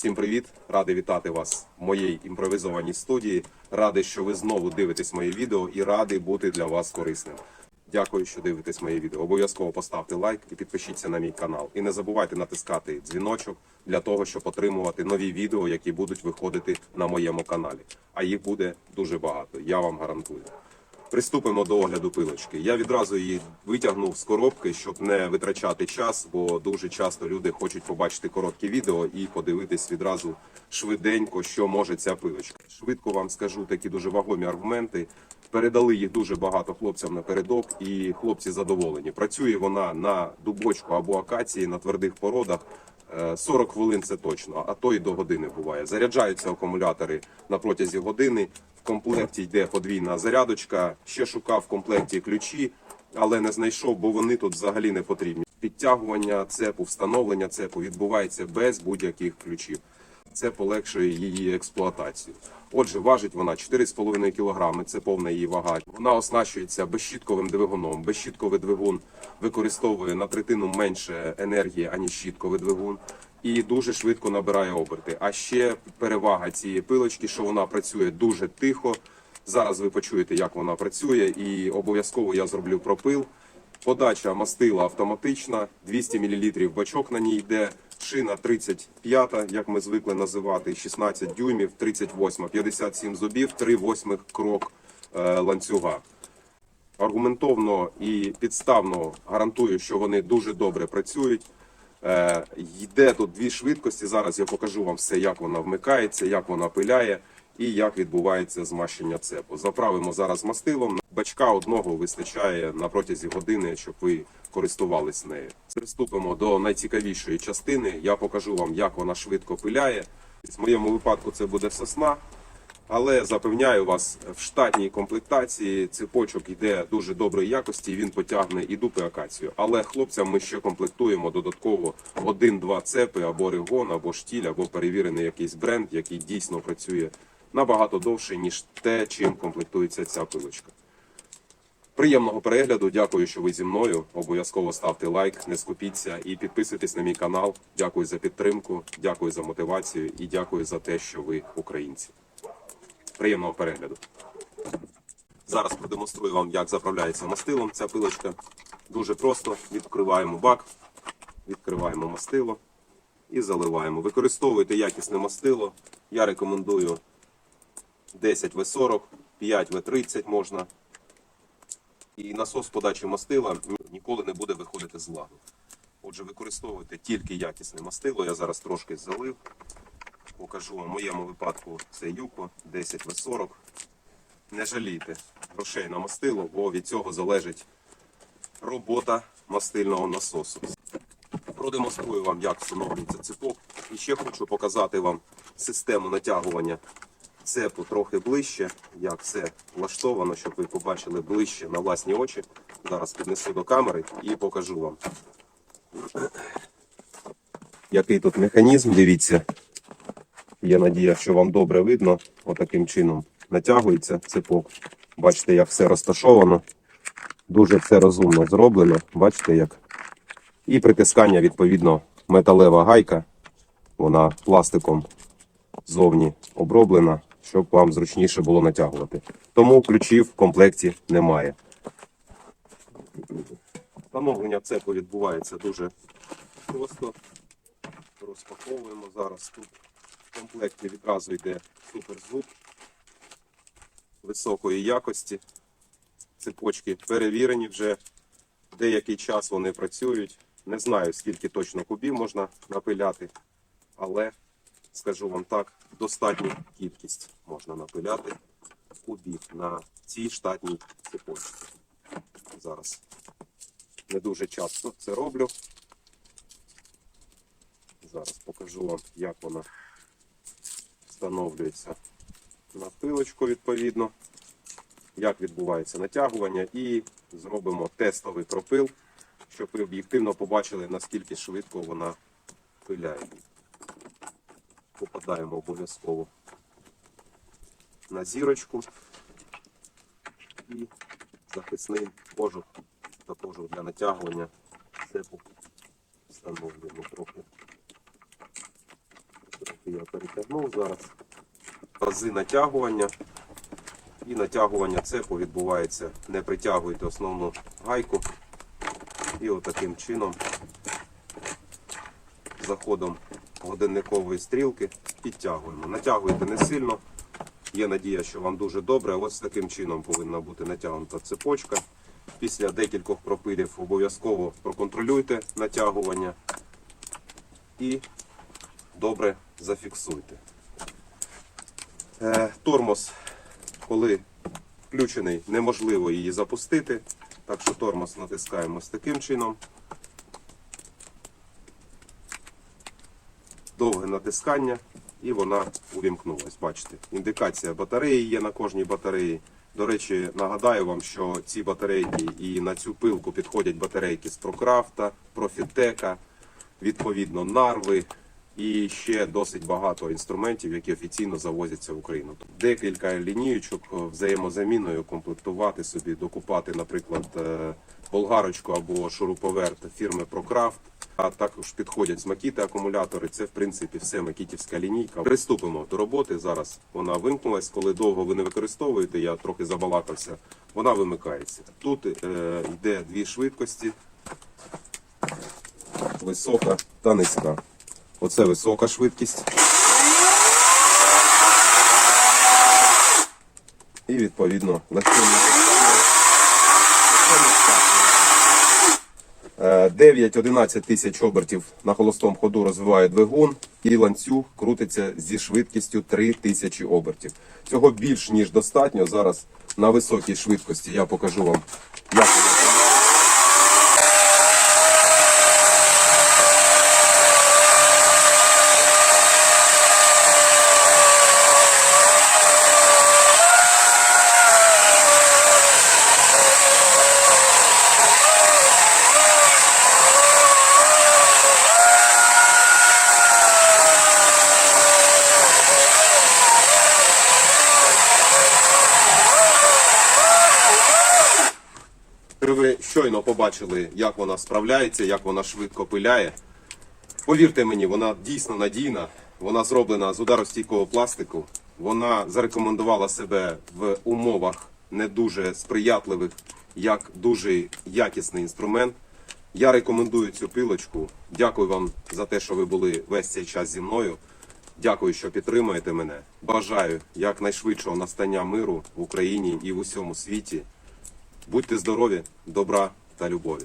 Всім привіт! Радий вітати вас в моїй імпровізованій студії. Радий, що ви знову дивитесь моє відео і радий бути для вас корисним. Дякую, що дивитесь моє відео. Обов'язково поставте лайк і підпишіться на мій канал. І не забувайте натискати дзвіночок для того, щоб отримувати нові відео, які будуть виходити на моєму каналі. А їх буде дуже багато. Я вам гарантую. Приступимо до огляду пилочки. Я відразу її витягнув з коробки, щоб не витрачати час, бо дуже часто люди хочуть побачити короткі відео і подивитись відразу швиденько, що може ця пилочка. Швидко вам скажу такі дуже вагомі аргументи. Передали їх дуже багато хлопцям напередок, і хлопці задоволені. Працює вона на дубочку або акації на твердих породах. Е, 40 хвилин це точно, а то й до години буває. Заряджаються акумулятори на протязі години. В комплекті йде подвійна зарядочка. Ще шукав в комплекті ключі, але не знайшов, бо вони тут взагалі не потрібні. Підтягування цепу, встановлення цепу відбувається без будь-яких ключів. Це полегшує її експлуатацію. Отже, важить вона 4,5 кг, це повна її вага. Вона оснащується безщітковим двигуном. Безщітковий двигун використовує на третину менше енергії, аніж щітковий двигун, і дуже швидко набирає оберти. А ще перевага цієї пилочки, що вона працює дуже тихо. Зараз ви почуєте, як вона працює, і обов'язково я зроблю пропил. Подача мастила автоматична, 200 мл бачок на ній йде, шина 35, як ми звикли називати, 16 дюймів, 38, 57 зубів, 3 восьмих крок е, ланцюга. Аргументовно і підставно гарантую, що вони дуже добре працюють. Е, йде тут дві швидкості. Зараз я покажу вам все, як вона вмикається, як вона пиляє і як відбувається змащення цепу. Заправимо зараз мастилом. Бачка одного вистачає на протязі години, щоб ви користувались нею. Приступимо до найцікавішої частини. Я покажу вам, як вона швидко пиляє. В моєму випадку це буде сосна. Але запевняю вас, в штатній комплектації цепочок йде дуже доброї якості, він потягне і дупи акацію. Але хлопцям ми ще комплектуємо додатково один-два цепи або регон, або штіль, або перевірений якийсь бренд, який дійсно працює набагато довше, ніж те, чим комплектується ця пилочка. Приємного перегляду, дякую, що ви зі мною. Обов'язково ставте лайк, не скупіться і підписуйтесь на мій канал. Дякую за підтримку, дякую за мотивацію і дякую за те, що ви українці. Приємного перегляду. Зараз продемонструю вам, як заправляється мастилом ця пилочка. Дуже просто відкриваємо бак, відкриваємо мастило і заливаємо. Використовуйте якісне мастило. Я рекомендую 10 В40, 5 В30 можна. І насос подачі мастила ніколи не буде виходити з ладу. Отже, використовуйте тільки якісне мастило. Я зараз трошки залив. Покажу вам в моєму випадку це юко 10 В40. Не жалійте грошей на мастило, бо від цього залежить робота мастильного насосу. Продемонструю вам, як встановлюється цепок. І ще хочу показати вам систему натягування цепу трохи ближче, як все влаштовано, щоб ви побачили ближче на власні очі. Зараз піднесу до камери і покажу вам. Який тут механізм, дивіться. Є надія, що вам добре видно. Отаким чином натягується цепок. Бачите, як все розташовано. Дуже все розумно зроблено. Бачите, як. І притискання, відповідно, металева гайка. Вона пластиком зовні оброблена, щоб вам зручніше було натягувати. Тому ключів в комплекті немає. Встановлення цепу відбувається дуже просто. Розпаковуємо зараз тут. В комплекті відразу йде суперзвук високої якості. Цепочки перевірені вже деякий час вони працюють. Не знаю, скільки точно кубів можна напиляти, але скажу вам так, достатню кількість можна напиляти кубів на цій штатній цепочці. Зараз не дуже часто це роблю. Зараз покажу вам, як вона встановлюється на пилочку відповідно, як відбувається натягування, і зробимо тестовий пропил, щоб ви об'єктивно побачили, наскільки швидко вона пиляє. Попадаємо обов'язково на зірочку і захисний кожух також для натягування цепу встановлюємо трохи. Трошки я перетягнув зараз. Рази натягування. І натягування цепу відбувається. Не притягуйте основну гайку. І отаким чином, заходом годинникової стрілки, підтягуємо. Натягуйте не сильно. Є надія, що вам дуже добре. Ось таким чином повинна бути натягнута цепочка. Після декількох пропилів обов'язково проконтролюйте натягування і добре зафіксуйте. Е, тормоз, коли включений, неможливо її запустити. Так що тормоз натискаємо ось таким чином. Довге натискання і вона увімкнулась. Бачите, індикація батареї є на кожній батареї. До речі, нагадаю вам, що ці батарейки і на цю пилку підходять батарейки з Прокрафта, Профітека, відповідно Нарви і ще досить багато інструментів, які офіційно завозяться в Україну. Декілька лінієчок е, взаємозаміною комплектувати собі, докупати, наприклад, е, болгарочку або шуруповерт фірми Прокрафт. А також підходять з Макіти акумулятори. Це в принципі все макітівська лінійка. Приступимо до роботи. Зараз вона вимкнулась. Коли довго ви не використовуєте, я трохи забалакався. Вона вимикається. Тут е, йде дві швидкості: висока та низька. Оце висока швидкість. І відповідно. Е, 9-11 тисяч обертів на холостому ходу розвиває двигун, і ланцюг крутиться зі швидкістю 3 тисячі обертів. Цього більш ніж достатньо. Зараз на високій швидкості я покажу вам, як щойно побачили, як вона справляється, як вона швидко пиляє. Повірте мені, вона дійсно надійна. Вона зроблена з ударостійкого пластику. Вона зарекомендувала себе в умовах не дуже сприятливих, як дуже якісний інструмент. Я рекомендую цю пилочку. Дякую вам за те, що ви були весь цей час зі мною. Дякую, що підтримуєте мене. Бажаю якнайшвидшого настання миру в Україні і в усьому світі. Будьте здорові, добра та любові.